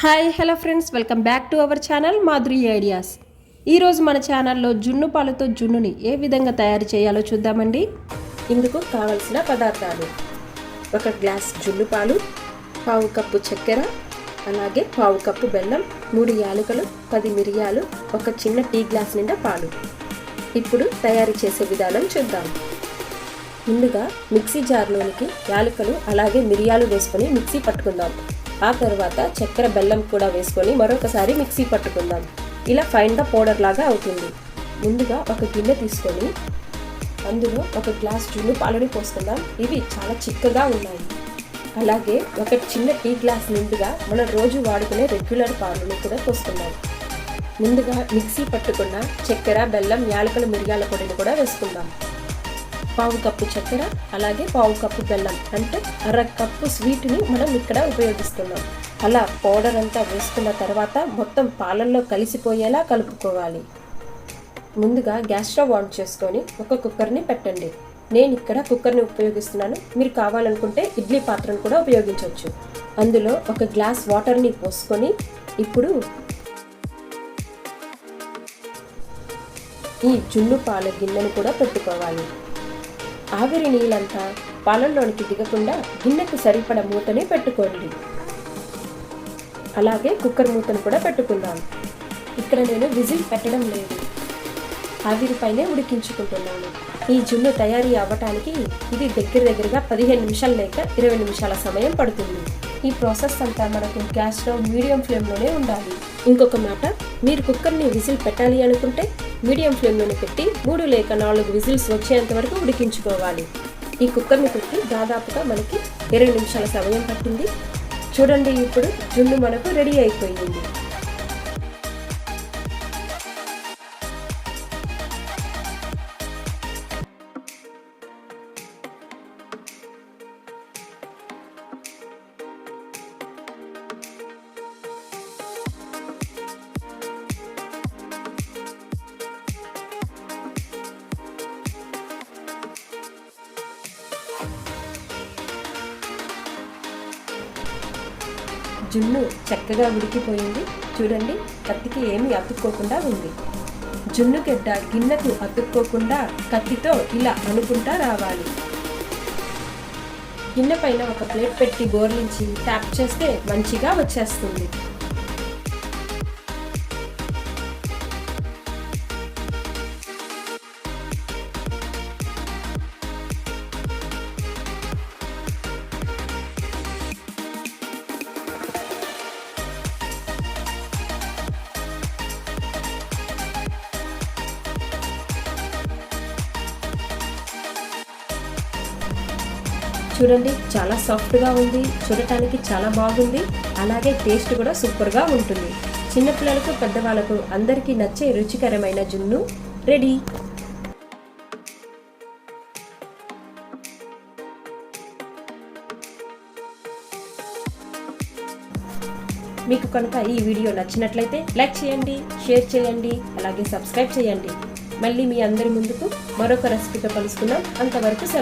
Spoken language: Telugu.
Hi hello friends welcome back to our channel Madhuri ideas. ఈరోజు మన ఛానల్లో జున్ను పాలతో జున్నుని ఏ విధంగా తయారు చేయాలో చూద్దామండి. ఇందుకు కావలసిన పదార్థాలు. ఒక గ్లాస్ జున్ను పాలు పావు కప్పు చక్కెర అలాగే పావు కప్పు బెల్లం మూడు యాలకులు పది మిరియాలు ఒక చిన్న టీ గ్లాస్ నిండా పాలు. ఇప్పుడు తయారు చేసే విధానం చూద్దాం. ముందుగా మిక్సీ జార్లోనికి యాలకులు అలాగే మిరియాలు వేసుకొని మిక్సీ పట్టుకుందాం. ఆ తర్వాత చక్కెర బెల్లం కూడా వేసుకొని మరొకసారి మిక్సీ పట్టుకుందాం. ఇలా ఫైన్గా పౌడర్ లాగా అవుతుంది. ముందుగా ఒక గిన్నె తీసుకొని అందులో ఒక గ్లాస్ జున్ను పాలని పోసుకుందాం. ఇవి చాలా చిక్కగా ఉన్నాయి. అలాగే ఒక చిన్న టీ గ్లాస్ నిండుగా మనం రోజు వాడుకునే రెగ్యులర్ పాలను కూడా పోసుకుందాం. ముందుగా మిక్సీ పట్టుకున్న చక్కెర బెల్లం యాలకుల మిరియాల పొడిని కూడా వేసుకుందాం. పావు కప్పు చక్కెర అలాగే పావు కప్పు బెల్లం అంటే అర కప్పు స్వీట్ని మనం ఇక్కడ ఉపయోగిస్తున్నాం. అలా పౌడర్ అంతా వేసుకున్న తర్వాత మొత్తం పాలల్లో కలిసిపోయేలా కలుపుకోవాలి. ముందుగా గ్యాస్ స్టవ్ ఆన్ చేసుకొని ఒక కుక్కర్ని పెట్టండి. నేను ఇక్కడ కుక్కర్ని ఉపయోగిస్తున్నాను. మీరు కావాలనుకుంటే ఇడ్లీ పాత్రను కూడా ఉపయోగించవచ్చు. అందులో ఒక గ్లాస్ వాటర్ని పోసుకొని ఇప్పుడు ఈ జున్ను పాల గిన్నెను కూడా పెట్టుకోవాలి. ఆవిరి నీళ్ళంతా పాలల్లోనికి దిగకుండా గిన్నెకు సరిపడ మూతని పెట్టుకోండి. అలాగే కుక్కర్ మూతను కూడా పెట్టుకుందాం. ఇక్కడ నేను విజిల్ పెట్టడం లేదు. ఆవిరిపైనే ఉడికించుకుంటున్నాను. ఈ జున్ను తయారీ అవ్వటానికి ఇది దగ్గర దగ్గరగా పదిహేను నిమిషాలు లేక ఇరవై నిమిషాల సమయం పడుతుంది. ఈ ప్రాసెస్ అంతా మనకు గ్యాస్లో మీడియం ఫ్లేమ్లోనే ఉండాలి. ఇంకొక మాట మీరు కుక్కర్ని విజిల్ పెట్టాలి అనుకుంటే మీడియం ఫ్లేమ్లోనే పెట్టి మూడు లేక నాలుగు విజిల్స్ వచ్చేంత వరకు ఉడికించుకోవాలి. ఈ కుక్కర్ని పెట్టి దాదాపుగా మనకి ఇరవై నిమిషాల సమయం పట్టింది. చూడండి ఇప్పుడు జున్ను మనకు రెడీ అయిపోయింది. జున్ను చక్కగా ఉడికిపోయింది. చూడండి కత్తికి ఏమీ అతుక్కోకుండా ఉంది. జున్ను గడ్డ గిన్నెకు అతుక్కోకుండా కత్తితో ఇలా అనుకుంటా రావాలి. గిన్నె పైన ఒక ప్లేట్ పెట్టి గోర్లించి ట్యాప్ చేస్తే మంచిగా వచ్చేస్తుంది. చూడండి చాలా సాఫ్ట్గా ఉంది చూడటానికి చాలా బాగుంది అలాగే టేస్ట్ కూడా సూపర్గా ఉంటుంది. చిన్నపిల్లలకు పెద్దవాళ్ళకు అందరికీ నచ్చే రుచికరమైన జున్ను రెడీ. మీకు కనుక ఈ వీడియో నచ్చినట్లయితే లైక్ చేయండి షేర్ చేయండి అలాగే సబ్స్క్రైబ్ చేయండి. మళ్ళీ మీ అందరి ముందుకు మరొక రెసిపీతో కలుసుకుందాం. అంతవరకు సెలవు.